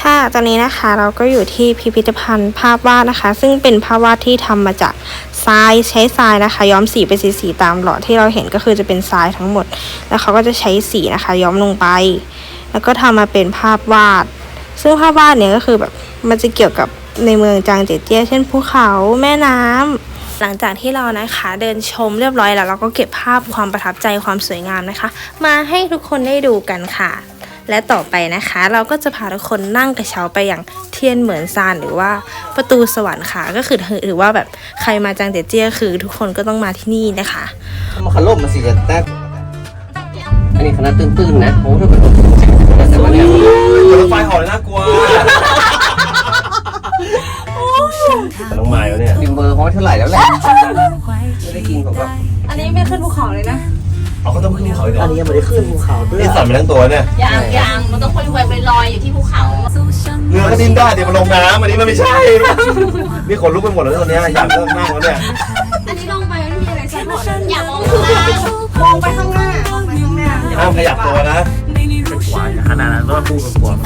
ค่ะ ตอนนี้นะคะเราก็อยู่ที่พิพิธภัณฑ์ภาพวาดนะคะ ซึ่งเป็นภาพวาดที่ทำมาจากทรายใช้ทรายนะคะ ย้อมสีเป็นสีสีตามหลอดที่เราเห็นก็คือจะเป็นทรายทั้งหมด แล้วเขาก็จะใช้สีนะคะ ย้อมลงไป แล้วก็ทำมาเป็นภาพวาด ซึ่งภาพวาดเนี่ยก็คือแบบมันจะเกี่ยวกับในเมืองจางเจียเจี้ยเช่นภูเขาแม่น้ำ หลังจากที่เรานะคะเดินชมเรียบร้อยแล้วเราก็เก็บภาพความประทับใจความสวยงามนะคะ มาให้ทุกคนได้ดูกันค่ะ และต่อไปนะคะ เราก็จะพาทุกคนนั่งกระเช้าไปอย่างเทียนเหมือนซานหรือว่าประตูสวรรค์ค่ะ ก็คือถือว่าแบบใครมาจางเจียเจี้ยคือ ทุกคนก็ต้องมาที่นี่นะคะมาขล่มมาสิจะแตกอันนี้คณะตื้นๆนะโอ้ถ้าเป็นคนแต่ว่าเนี่ยรถไฟหอเลยน่ากลัว น้องไม้แล้วเนี่ยดิมเบอร์เขาเท่าไหร่แล้วแหละไม่ได้กินผมก็อันนี้ไม่ขึ้นภูเขาเลยนะเอาเขาต้องขึ้นเขาอีกเหรอัอนนี้ยังไม่ได้ขึ้นภูเขาด้วยนี่สั่นไปทั้งตัวเนี่ยยางยางมันต้องค่อยๆไปลอยอยู่ที่ภูเขาเรือก็ดิ้นได้เดี๋ยวมันลงน้ำอันนี้มันไม่ใช่นี่ขนลุกไปหมดแล้วตอนเนี้ยอยากเลิกนั่งแล้วเนี่ยอันนี้ลงไปไม่มีอะไรซัพพอร์ตอย่ามองข้างล่างมองไปข้างหน้ามองไปข้างหน้าห้ามขยับตัวนะขนาดนั้นก็พูดกับผัวไ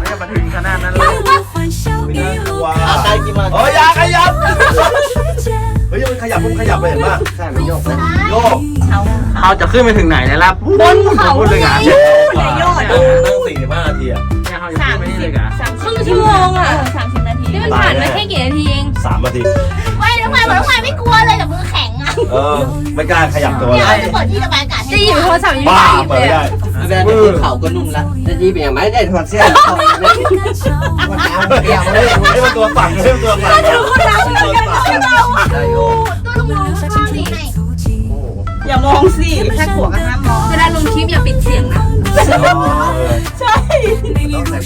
ม่ได้มาถึงขนาดนั้นเลย กี่มาเอ้ยอยาขยับ之间，เฮ้ยมันขยับมันขยับไปเห็นป่ะข้างไม่โยกนะโยกเขาจะขึ้นไปถึงไหนแล้วล่ะบนเขาเลยอะนั่งสี่สิบห้านาทีอะเนี่ยเขาจะขึ้นไปนี่เลยอะครึ่งชั่วโมงอะสามสิบนาทีนี่มันผ่านมาแค่กี่นาทีเองสามนาทีไม่น้องไม้บอกน้องไม้ไม่กลัวเลยแต่มือแข็งอะ เออไม่กล้าขยับตัวเดี๋ยวเลยจะเปิดที่ระบายอากาศให้จะหยิบโทรศัพท์ยังบ้าไม่ได้หยิบเปิดเลยไม่อะได้แบนขึ้นเขาก็นุ่มละจะยีเป็นอย่างไรได้ถอดเสื้อวันน้ำเปียกเลยให้มันตัวสั่นให้มันตัวสั่นตัวสั่นได้โยตัวลงมองข้างนี่ไงอย่ามองสิแค่หัวก็ห้ามมองเวลาลงคลิปอย่าปิดเสียงนะต้องใส่เพลงด้วย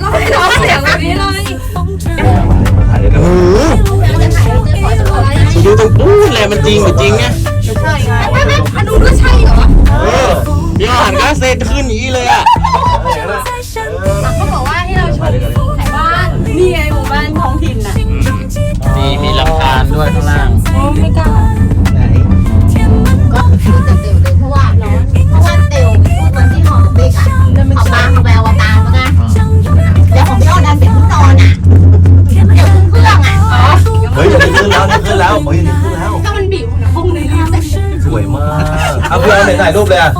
เราให้ร้องเสียงแบบนี้เลย จะขออะไรดูตรงนู้นเลยมันจริงหรือจริงเนี่ยไม่ไม่อันนู้นก็ใช่เหรอเออพี่หันก็เซตขึ้นอย่างนี้เลยอะเขาบอกว่าให้เราชมถ่ายบ้านนี่ไงหมู่บ้านท้องถิ่นน่ะมีมีลำคาญด้วยข้างล่างโอ้ไม่กล้า รูปเลยอะ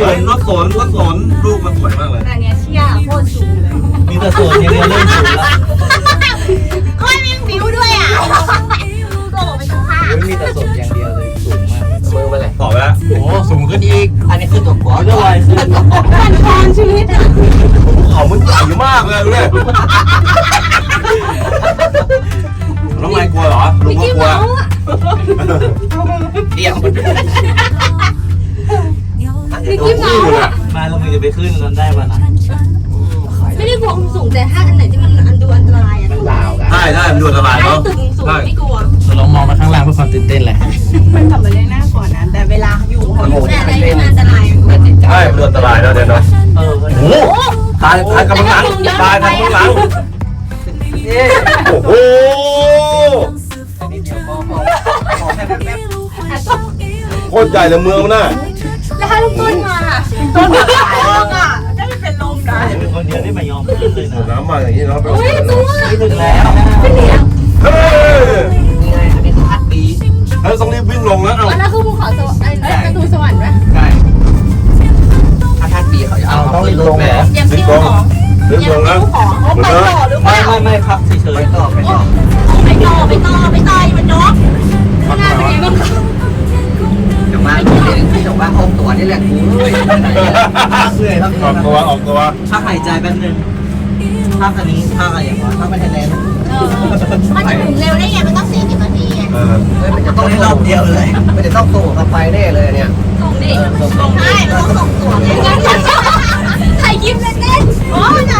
สนรถสนรถสนรูปมันสวยมากเลยแต่เนี่ยเชี่ยโคตรสูงเลยมีแต่สวนอย่างเดียวเล่นสวนละค่อยมีวิวด้วยอะโกไปทุกภาคมีแต่สดอย่างเดียวเลยสูงมากมือมาเลยต่อไปแล้วโอ้สูงขึ้นอีก อันนี้คือตัวหัวก็ลอยขึ้นการคอนชีวิตอะเขามันใหญ่มากเลยเนี่ยน้องไม้กลัวเหรอลุงก็กลัวเดี่ยว มิกกี้เมาส์อะมาแล้วมึงจะไปขึ้นนั้นได้ป่ะนะไม่ได้กลัวความสูงแต่ถ้าอันไหนที่มันอันดูอันตรายอะมันลาวกันได้ได้มันดูอันตรายถ้าเนาะตึกสูงไม่กลัวลองมองมาข้างล่างเพื่อความตื่นเต้นเลยมันกลับมาเลี้ยงหน้าก่อนนะแต่เวลาอยู่เขาโอ้โหแต่อะไรเป็ที่นมันอันตรายมันจิตใจใช่มันดูอันตรายแล้วเดี๋ยวเนาะเออโอ้โหตายตายกับข้างหลังตายทางข้างหลังนี่โอ้โหนี่เดี๋ยวมองมองมองให้แป๊บโคตรใหญ่เลยเมืองมันน่ะ แล้วถ้าลูกต้นมาอะต้นแบบตายลงอะได้เป็นลมได้เป็นคนเดียวที่ไม่ยอมขึ้นเลยนะน้ำมาอย่างนี้เนาะอุ้ยตัวนี่ถึงแล้วเฮ้ยนี่ไงอันนี้คืออัดปีแล้วต้องรีบวิ่งลงแล้วเอาอันนั้นคือภูเขาสวรรค์ไอ้ประตูสวรรค์ไหมใช่ถ้าท่านปีเขาจะเอาต้องรีบลงแบบยังซิ้วของรีบลงแล้วของเขาไปต่อหรือเปไม่ล่าไม่ไม่พักเฉยๆต่อไปต่อไปต่อไปต่อไปต่อมันนกหน้าเป็นไงบ้างจาก บ้านกูเองจากบ้านห้องตัวนี่แหละกูเอ้ยเหนื่อยออกตัวออกตัวพักหายใจแป๊บนึงภาคอันนี้ภาคอะไรอย่างวะภาคไปไทยแลนด์เออมันจะถึงเร็วได้ไงมันต้องสี่สิบนาทีไงเออมันจะต้องรอบเดียวเลยมันจะต้องตัวกับไฟแน่เลยเนี่ยส่งดิส่งใช่มันต้องส่งตัวไงงั้นถ่ายคลิปเล่นๆโอ้ยนะ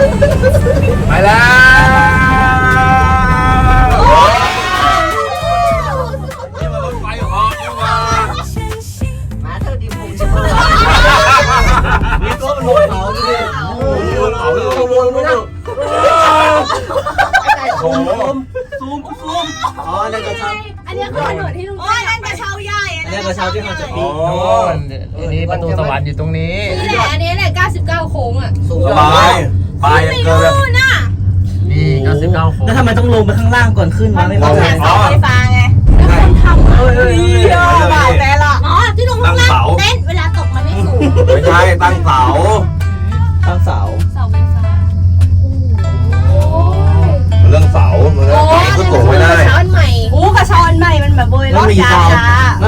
ไปแล้ว อันนี้ก็ชาวที่เขาจะปีอ๋ออันนี้ประตูสวรรค์อยู่ตรงนี้นี่แหละอันนี้แหละ 99 โค้งอะสูงสบายบายยังเกินเลยนู่นน่ะนี่99โค้งแล้วทำไมต้องลงไปข้างล่างก่อนขึ้นมาไม่เข้าใจอ๋อไฟฟ้าไงแล้วคนทำอะเฮ้ยเฮ้ยเฮ้ยบ่าวแต่ละอ๋อที่ลงข้างล่างเต้นเวลาตกมันไม่สูงไม่ใช่ตั้งเสาตั้งเสา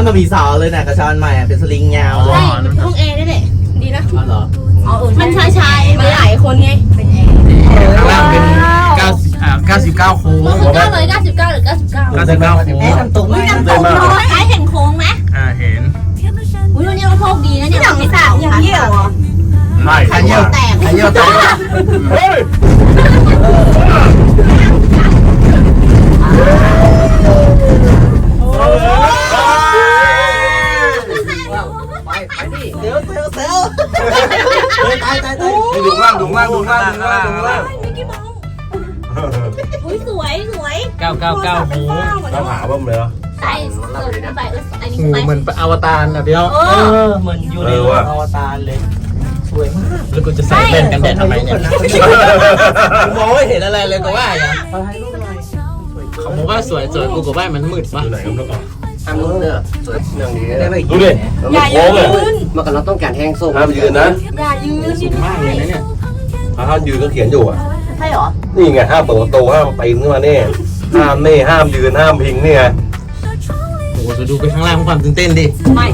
มันมามีเสาเลยนะกระชอนใหม่อะเป็นสลิงยาวเลยใช่ห้องแอร์นี่แหละดีนะ อ๋อเหรอมันชายชายมันหลายคนไง เป็นแอร์ข้างล่างเป็น90อ่า99โค้งก็คือเก้าเลย99หรือ99 99โค้งเอ๊ะน้ำตกไหมน้ำตกน้อยเห็นโค้งไหมอ่าเห็นอุ้ยวันนี้เราโชคดีนะเนี่ยหนังสามอย่างเยี่ยวใช่ขันเยี่ยวแตกขันเยี่ยวแตกเฮ้ย เซลเซลเซลตายตายตายนี่ดูล่างดูล่างดูล่างดูล่างดูล่างมิกกี้เมาส์อุ้ยสวยสวย999โค้งเราหาบ้างเลยเหรอใส่เสื้อไปเอออันนี้โอ้ไปเหมือนอวตารอะเดียวเอเอออเหมือนอยู่ในอวตารเลยสวยมากแล้วกูจะใส่แว่นกันแดดทำไมเนี่ยมองไม่เห็นอะไรเลยก็ว่าอย่างเขาบอกว่าสวยสวยกูก็ว่ามันมืดปะ ดูไหนกันแล้วก่อนทำนู้นเด้อสวยเรื่องนี้ได้ไหมดูดิมันโค้งเลยมันก็เราต้องการแห้งส้มห้ามยืนนะอย่ายืนสูงมากเลยนะเนี่ยห้ามยืนก็เขียนอยู่อะ ใช่หรอนี่ไงห้ามเปิดประตูห้ามปีนขึ้นมาเนี่ยห้ามนี่ห้ามยืนห้ามพิงนี่ไงโอ้โหจะดูไปข้างล่างความตื่นเต้นดิไม่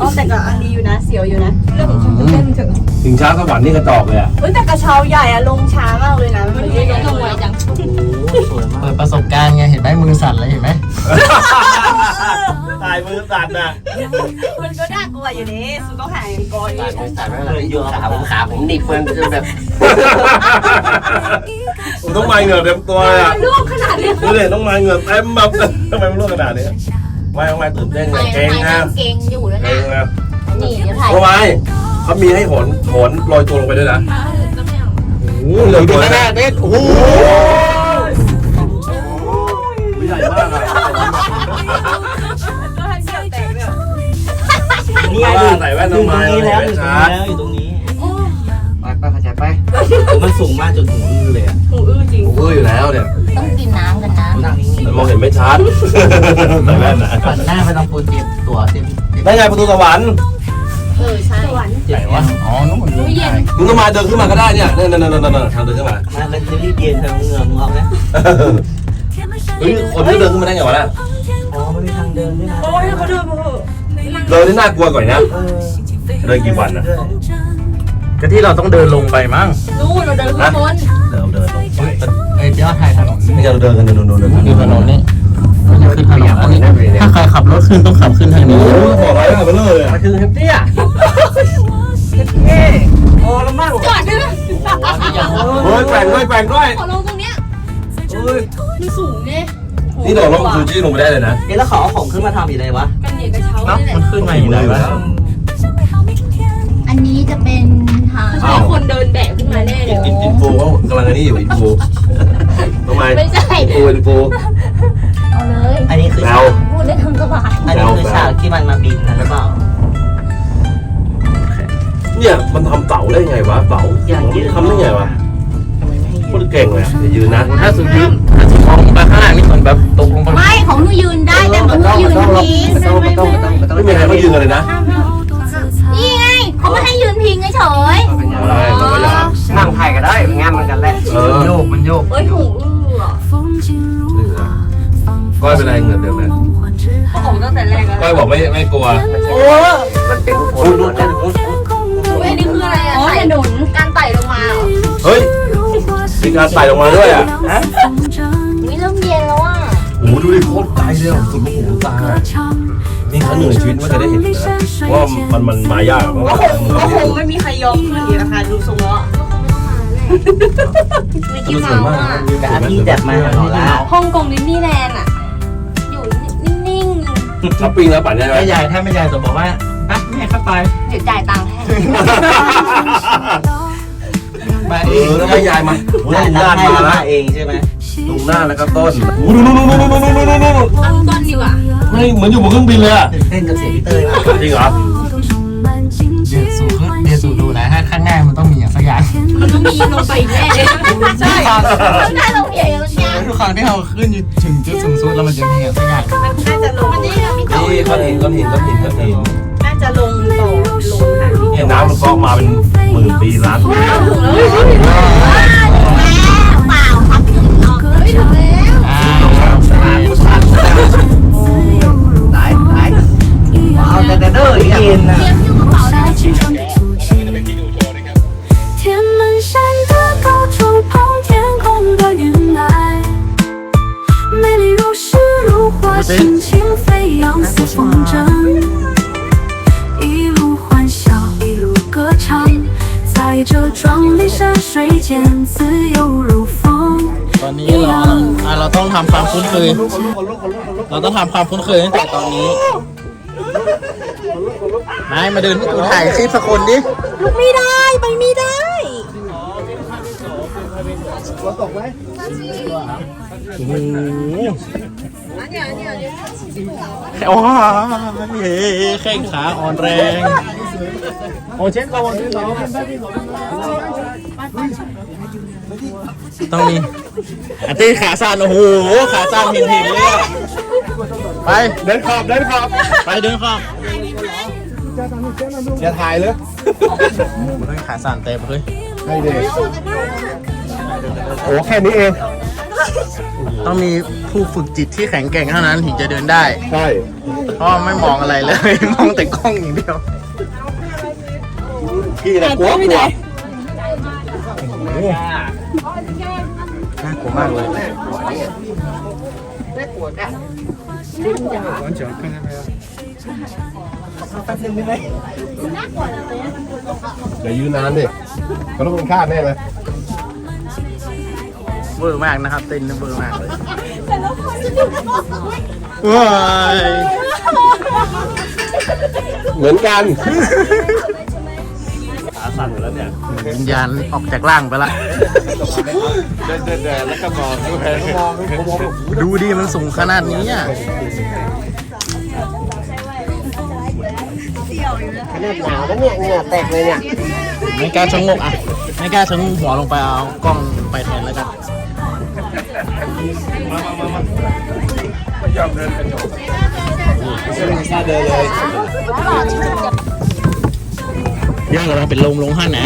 อ๋อแต่ก็อันดีอยู่นะเสียวอยู่นะเรื่องของความตื่นเต้นเถอะถึงช้าสวรรค์นี่กระจอกเลยอะเฮ้ยแต่กระเช้าใหญ่อะลงช้ามากเลยนะมันไม่ได้ลงไวจังสวยมา เปิกดประสบการณ์ไงเห็นไหมมือสั่นเลยเห็นไหมตายมือสั่นอะมันก็น่ากลัวอยู่นี่สุดต้องหายก่อนแต่ไม่เลยอยู่ขาผมขาผมหนีบมันจนแบบผมต้องมาเหงื่อเต็มตัวเลยอะลูกขนาดนี้ดูดิต้องมาเหงื่อเต็มแบบทำไมมันร่วงขนาดนี้ไม่ต้องมาตื่นเต้นไงไม่เก่งไม่นะนั่งเก่งอยู่แล้วเก่นะงนะนี่เดี๋ยวถ่ายทำไมเขามีให้หนหนลอยตัวลงไปด้วยนะโอ้โหเหลือดูหน้าเด็ดโอ้โห ใหญ่มากอะนี่ไงอยู่ตรงนี้แล้วอยู่ตรงนี้แล้วอยู่ตรงนี้ไปไปเข้าใจไปมันสูงมากจนถึงอื้อเลยอะหูอื้อจริงอื้ออยู่แล้วเนี่ยต้องกินน้ำกันนะนั่งนิ่งมันมองเห็นไม่ชัดแต่แว่นนะๆหันหน้าไปทางโปรเจกต์ตัวเต็มได้ไงประตูสวรรค์เออใช่สวรรค์ใหญ่วะอ๋อนู่นตู้เย็นมึงต้องมาเดินขึ้นมาก็ได้เนี่ยนั่นนั่นนั่นนั่นทางเดินขึ้นมา มาเป็นซีรีส์เย็นทางเหงื่อมึงออกไหม เฮ้ยคนที่เดินขึ้นมาได้ไงวะน่ะอ๋อมันมีทางเดินด้วยนะโอ้ยเขาเดินมาเหอะเดินนี่น่ากลัวกว่านะเออเดินกี่วันนะก็ที่เราต้องเดินลงไปมั้งนู่นเราเดินข้างบนเดินเดินลงไปไอ้เจ้าถ่ายถนนไม่ใช่เราเดินกันเดินเดินเดินดูถนนนี่มันจะขึ้นถนนอันนี้ถ้าใครขับรถขึ้นต้องขับขึ้นทางนี้โอ้โหบอกอะไรกันไปเลยอะมาถึงเฮปปี้อะเฮ้พอแล้วมั้งจอดด้วยนะเฮ้ยแปลงด้วยแปลงด้วยขอลงตรงเนี้ย เฮ้ยมันสูงเนี่ยนี่โดดลงซูชิลงไปได้เลยนะเอ๊ะแล้วเขาเอาของขึ้นมาทำอีกไรวะกันเหยียดกระเช้าเนาะนี่แหละมันขึ้นมาอีกแล้ววะอันนี้จะเป็นทางใช้คนเดินแบกขึ้นมาแน่เลอิยนอินอินโฟเขากำลังอันนี้อยู่อินโฟทำไมไม่ใช่อินโฟอินโฟเอาเลยอันนี้คือแล้วพูดได้ทั้งสบายอันนี้คือฉากที่มันมาบินนะหรือเปล่าเนี่ยมันทำเต่าได้ไงวะเต่าทำได้ไงวะทำไมไม่ให้โคนเก่งเลยอะจะยืนนะถ้าสุดยืนถ้าสุดมองไปข้างล่านี่มันแบบตกลงไปไม่ของหนูยืนได้แต่ของหนูยืนพิงไม่ต้องไมีใครเขายืนกันเลยนะนี่ไงเขาไม่ให้ยืนพิงเฉยนั่งไทยก็ได้งานมันกันแหละมันโยกมันโยกเอ้ยหูก้อยเป็นอะไรเหงื่อเดือดไหมเขาออกตั้งแต่แรกก้อยบอกไม่ไม่กลัวมันเป็นคน มีการไต่ลงมาด้วยอะนี่เริ่มเย็นแล้วอะโอ้โหดูดิโคตรไกลเลยอะสุดลูกหูตา นี่ครั้งหนึ่งในชีวิตว่าจะได้เห็นนะว่ามันมันมายากเพราะว่าก็คงไม่มีใครยอมขึ้นอีกนะคะดูทรงแล้วไม่คิดมันสวยากมามว่านะแต่อันนี้แบบมาหล่อละฮ่องกงดิสนีย์แลนด์อะ อยู่นิ่งช้อปปิ้งแล้วปั่นได้ไหมแม่ใหญ่ถ้าแม่ใหญ่จะบอกว่าอะแม่เข้าไปๆ เดี๋ยวจ่ายตังค์ให้ มาเอเองอแล้วให้ยายมาโอ้ยลุงนาดมาแล้วเองใช่ไหมลุงนาดแล้วก็ต้นโอ้โหดูดูดูดูดูดูดูดูดูเอาต้นดีกว่าไม่เหมือนอยู่บนเครื่องบินเลยอะเต้นกับเสียงพี่เต้ยมากจริงเหรอเดี๋ยวสูขึ้นเดี๋ยวสูดูนะถ้าข้างหน้ามันต้องมีอย่างสักอย่างมันต้องมีลงไปอีกแน่เลยใช่ข้างหน้าเราใหญ่แล้วเนี่ยทุกครั้งที่เราขึ้นถึงจุดสูงสุดแล้วมันจะมีอย่างสักอย่างน่าจะลงมันนี่มีต่อนี่ก้อนหินก้อนหินก้อนหินก้อนหินน่าจะลงต่อลงค่ะ 我心情飞扬随风奔跑夜晚绽放的歌唱追逐着彩虹的笑声晨曦又如风一样的天门山大道触碰天空的云彩心情飞扬随风筝在这壮丽山水间自由如风。 ตอนนี้เราอ่ะเราต้องทำความคุ้นเคย เราต้องทำความคุ้นเคยตั้งแต่ตอนนี้นายมาเดินให้กูถ่ายคลิปสักคนดิ ลุกไม่ได้ไปไม่ได้ โอ้ยแข้งขาอ่อนแรง โอ้เช็คก่อน ต้องมีอาตีขาสั้นโอ้โหขาสั้นหินหินเลยอะไปเดินขอบเดินขอบไปเดินขอบอย่าถ่ายเลยเฮ้ยขาสั้นเต็มเลยให้เด็กโอ้แค่นี้เองต้องมีผู้ฝึกจิตที่แข็งแกร่งเท่านั้นถึงจะเดินได้ ใช่ เพราะว่าไม่มองอะไรเลย มองแต่กล้องอย่างเดียว พี่นะกลัวกลัวน่ากลัวมากเลยอย่ายืนนานดิเขาต้องเป็นค่าแน่เลยเวอร์มากนะครับเต้นเวอร์มากเลยว้ายเหมือนกันขา สั่นอยู่แล้วเนี่ยวิญญาณออกจากร่างไปละ เดินเดินเดินแล้วก็มองด้วยมองมองดูดิมันสูงขนาดนี้อะขนาดหนาวแล้วเนี่ยเหงื่อแตกเลยเนี่ยไม่กล้าชะโงกอะไม่กล้าชะโงกหัวลงไปเอากล้องไปแทนแล้วกันกล้าเดินเลย ย่างกำลังเป็นลมลงห้านะ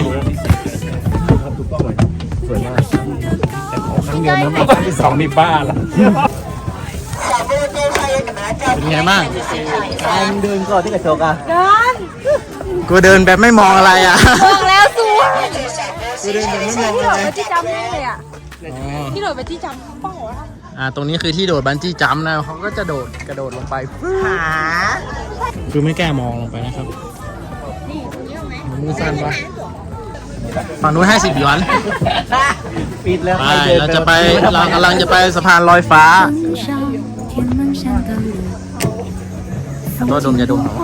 ครั้งเดียวนะมาครั้งที่สองนี่บ้าละเป็นไงบ้างเดินก่อนที่กระจกอะกูเดินแบบไม่มองอะไรอะบอกแล้วสวยกูเดินแบบไม่มองอะไรที่จำได้เลยอะที่โดดไปที่จำป้องวะอ่าตรงนี้คือที่โดดบันจี้จัมนะเขาก็จะโดดกระโดดลงไปหาคือไม่แก้มองลงไปนะครับ มือสั่นปะฝั่งนู้นห้าสิบหยวน ปิดแล้วไปเราจะไปเรากำลังจะไปสะพานลอยฟ้าก็ดมอย่าดมหรอ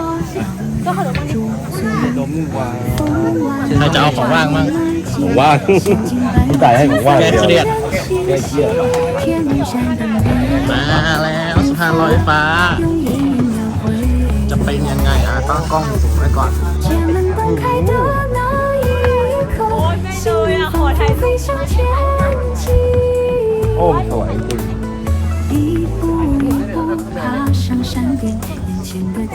ใครจะเอาของว่างมั้งขอว่างผู้ชายให้ของว่างเคยดียดมาแล้วสะพานลอยฟ้า จะเป็นยังไงอะต้องกล้องสูงไว้ก่อน โอ้สวยจริง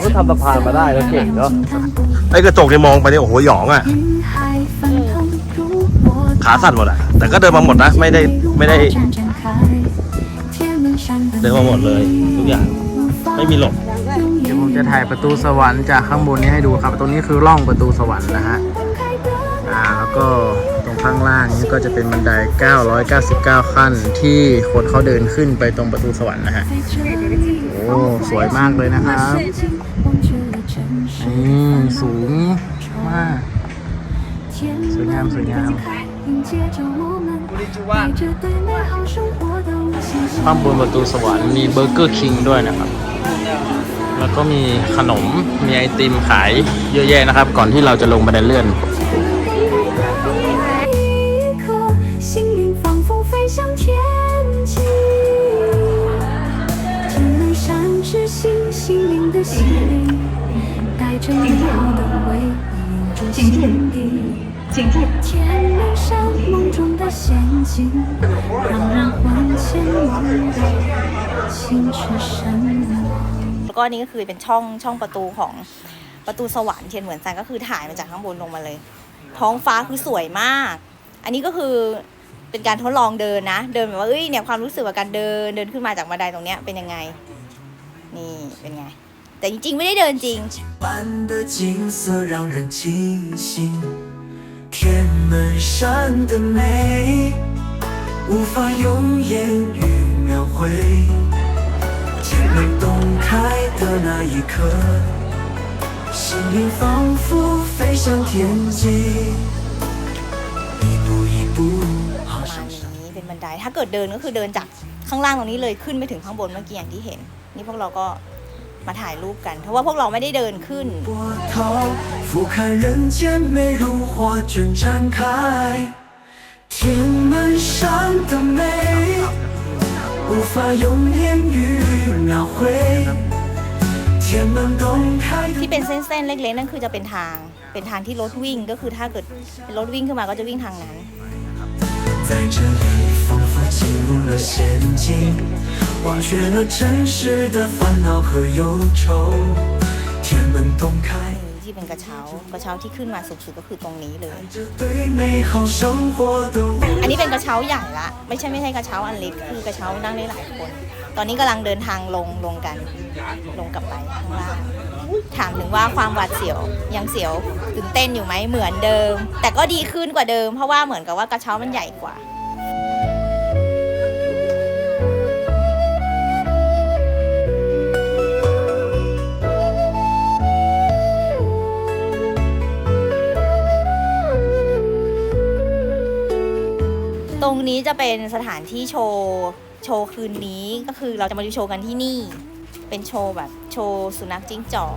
ก็ทำสะพานมาได้แล้วเก่งเนาะไอ้กระจกเนี่ยมองไปเนี่ยโอ้โหหยองอะขาสั่นหมดอะ แต่ก็เดินมาหมดนะ ไม่ได้ไม่ได้ เดินมาหมดเลย ทุกอย่าง ไม่มีหลบ จะถ่ายประตูสวรรค์จากข้างบนนี้ให้ดูครับ ตรงนี้คือร่องประตูสวรรค์นะฮะ อ่าแล้วก็ตรงข้างล่างนี้ก็จะเป็นบันได 999 ขั้นที่คนเขาเดินขึ้นไปตรงประตูสวรรค์นะฮะ โอ้สวยมากเลยนะครับอืมสูงมาก สวยงามสวยงามข้างบนประตูสวรรค์มีเบอร์เกอร์คิงด้วยนะครับ แล้วก็มีขนม มีไอติมขายเยอะแยะนะครับ ก่อนที่เราจะลงบันไดเลื่อน 一刻，心灵仿佛飞向天际。天门山之心，心灵的洗礼，带着美好的回忆入心底。天门山梦中的仙境，让人魂牵梦绕，心驰神往。 แล้วก็อันนี้ก็คือเป็นช่องช่องประตูของประตูสวรรค์เทียนเหมือนซันก็คือถ่ายมาจากข้างบนลงมาเลย ท้องฟ้าคือสวยมาก อันนี้ก็คือเป็นการทดลองเดินนะ เดินแบบว่าเอ้ยเนี่ยความรู้สึกว่าการเดินเดินขึ้นมาจากบันไดตรงเนี้ยเป็นยังไง นี่เป็นไง แต่จริงๆไม่ได้เดินจริง 般的景色让人惊醒，天门山的美无法用言语描绘。天门洞 开的那一刻，心灵仿佛飞向天际，一步一步爬 ประ 上 มาณ 山。 นี้เป็นบันได ถ้าเกิดเดินก็คือเดินจากข้างล่างตรงนี้เลยขึ้นไปถึงข้างบนเมื่อกี้อย่างที่เห็น นี่พวกเราก็มาถ่ายรูปกัน เพราะว่าพวกเราไม่ได้เดินขึ้น 波涛俯瞰人间美如画卷展开，天门山的美 无法用言语描绘。天门洞开的 ที่เป็นเส้นๆเล็กๆนั่นคือจะเป็นทาง เป็นทางที่รถวิ่งก็คือถ้าเกิดเป็นรถวิ่งขึ้นมาก็จะวิ่งทางนั้น 在这里仿佛进入了仙境，忘却了尘世的烦恼和忧愁。天门洞开。 ที่เป็นกระเช้ากระเช้าที่ขึ้นมาสูงสุดก็คือตรงนี้เลย อันนี้เป็นกระเช้าใหญ่ละ ไม่ใช่ไม่ใช่กระเช้าอันเล็กคือกระเช้านั่งได้หลายคน ตอนนี้กำลังเดินทางลงลงกันลงกลับไปข้างล่างถามถึงว่าความหวาดเสียวยังเสียวตื่นเต้นอยู่ไหมเหมือนเดิม แต่ก็ดีขึ้นกว่าเดิมเพราะว่าเหมือนกับว่ากระเช้ามันใหญ่กว่า รงนี้จะเป็นสถานที่โชว์โชว์คืนนี้ก็คือเราจะมาดูโชว์กันที่นี่ เป็นโชว์แบบโชว์สุนัขจิ้งจอก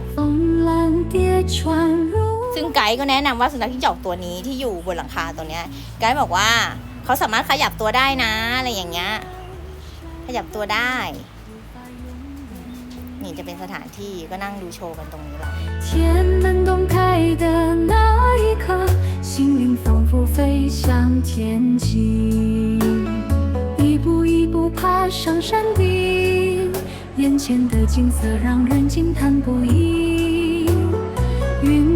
ซึ่งไกด์ก็แนะนำว่าสุนัขจิ้งจอกตัวนี้ที่อยู่บนหลังคาตัวเนี้ยไกด์บอกว่าเขาสามารถขยับตัวได้นะอะไรอย่างเงี้ยขยับตัวได้นี่จะเป็นสถานที่ก็นั่งดูโชว์กันตรงนี้แหละ 心灵仿佛飞向天际，一步一步爬上山顶，眼前的景色让人惊叹不已。云。